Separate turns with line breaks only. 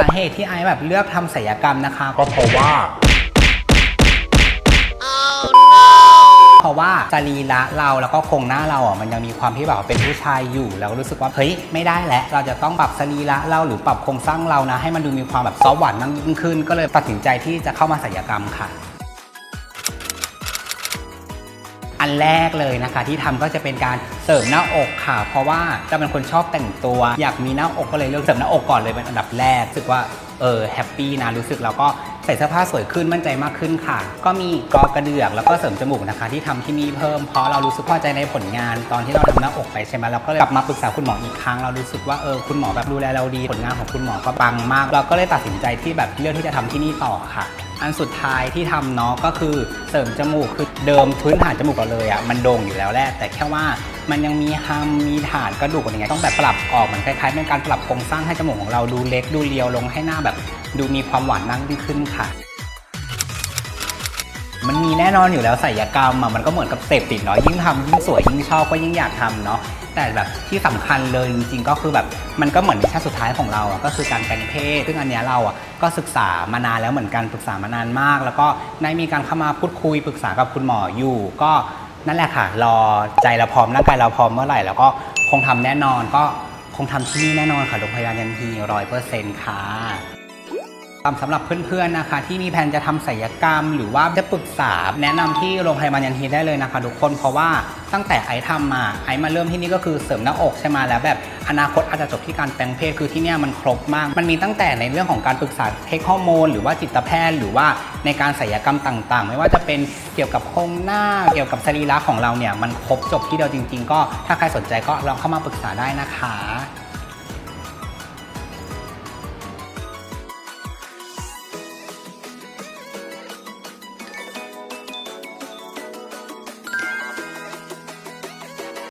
สาเหตุที่ไอซ์แบบเลือกทำศัลยกรรมนะคะ
ก็เพราะว่า
เพราะว่าสรีระเราแล้วก็โครงหน้าเราอะมันยังมีความที่แบบว่าเป็นผู้ชายอยู่แล้วก็รู้สึกว่าเฮ้ยไม่ได้แล้วเราจะต้องปรับสรีระเราหรือปรับโครงสร้างเรานะ ให้มันดูมีความแบบซอฟต์หวานมากยิ่งขึ้น ก็เลยตัดสินใจที่จะเข้ามาศัลยกรรมค่ะ อันแรกเลยนะคะ ที่ทำก็จะเป็นการเสริมหน้าอกค่ะ เพราะว่าจะเป็นคนชอบแต่งตัว อยากมีหน้าอกก็เลยเลือกเสริมหน้าอกก่อนเลยเป็นอันดับแรกรู้สึกว่าเออแฮปปี้นะรู้สึกเราก็ใส่เสื้อผ้าสวยขึ้นมั่นใจมากขึ้นค่ะ ก็มีกอกระเดือกแล้วก็เสริมจมูกนะคะ ที่ทำที่นี่เพิ่มเพราะเรารู้สึกพอใจในผลงาน ตอนที่เราทำหน้าอกไปใช่ไหมเราก็เลยกลับมาปรึกษาคุณหมออีกครั้งเรารู้สึกว่าเออคุณหมอแบบดูแลเราดีผลงานของคุณหมอก็ปังมาก เราก็เลยตัดสินใจที่แบบเลือกที่จะทำที่นี่ต่อค่ะ อันสุดท้ายที่ทำเนาะก็คือเสริมจมูกคือเดิมพื้นฐานจมูกเราเลยอะ่ะมันโด่งอยู่แล้วแหละแต่แค่ว่ามันยังมีฮัมมีฐานกระดูกอะไรเงี้ยต้องแบบปรับออกเหมือนคล้ายๆเป็นการปรับโครงสร้างให้จมูกของเราดูเล็กดูเรียวลงให้หน้าแบบ ดูมีความหวานมากยิ่งขึ้นค่ะ มันมีแน่นอนอยู่แล้วศัลยกรรมอะมันก็เหมือนกับเสพติดเนาะยิ่งทำยิ่งสวยยิ่งชอบก็ยิ่งอยากทำเนาะแต่แบบที่สำคัญเลยจริงๆก็คือแบบมันก็เหมือนมิชชั่นสุดท้ายของเราอะก็คือการแปลงเพศ ซึ่งอันเนี้ยเราอะก็ศึกษามานานแล้วเหมือนกันปรึกษามานานมาก แล้วก็ได้มีการเข้ามาพูดคุยปรึกษากับคุณหมออยู่ ก็นั่นแหละค่ะ รอใจเราพร้อมร่างกายเราพร้อมเมื่อไหร่แล้วก็คงทำแน่นอนก็คงทำที่นี่แน่นอนค่ะโรงพยาบาลยันฮีร้อยเปอร์เซ็นต์ค่ะ สำหรับเพื่อนๆนะคะ ที่มีแผนจะทำศัลยกรรม หรือว่าจะปรึกษา แนะนำที่โรงพยาบาลยันฮีได้เลยนะคะทุกคนเพราะว่าตั้งแต่ไอซ์ทำมาไอมาเริ่มที่นี่ก็คือเสริมหน้าอกใช่ไหมแล้วแบบอนาคตอาจจะจบที่การแปลงเพศคือที่เนี่ยมันครบมาก มันมีตั้งแต่ในเรื่องของการปรึกษาเทคฮอร์โมนหรือว่าจิตแพทย์หรือว่าในการศัลยกรรมต่างๆ ไม่ว่าจะเป็นเกี่ยวกับโครงหน้าเกี่ยวกับสรีระของเราเนี่ยมันครบจบที่เดียวจริง ๆ ก็ถ้าใครสนใจก็ลองเข้ามาปรึกษาได้นะคะ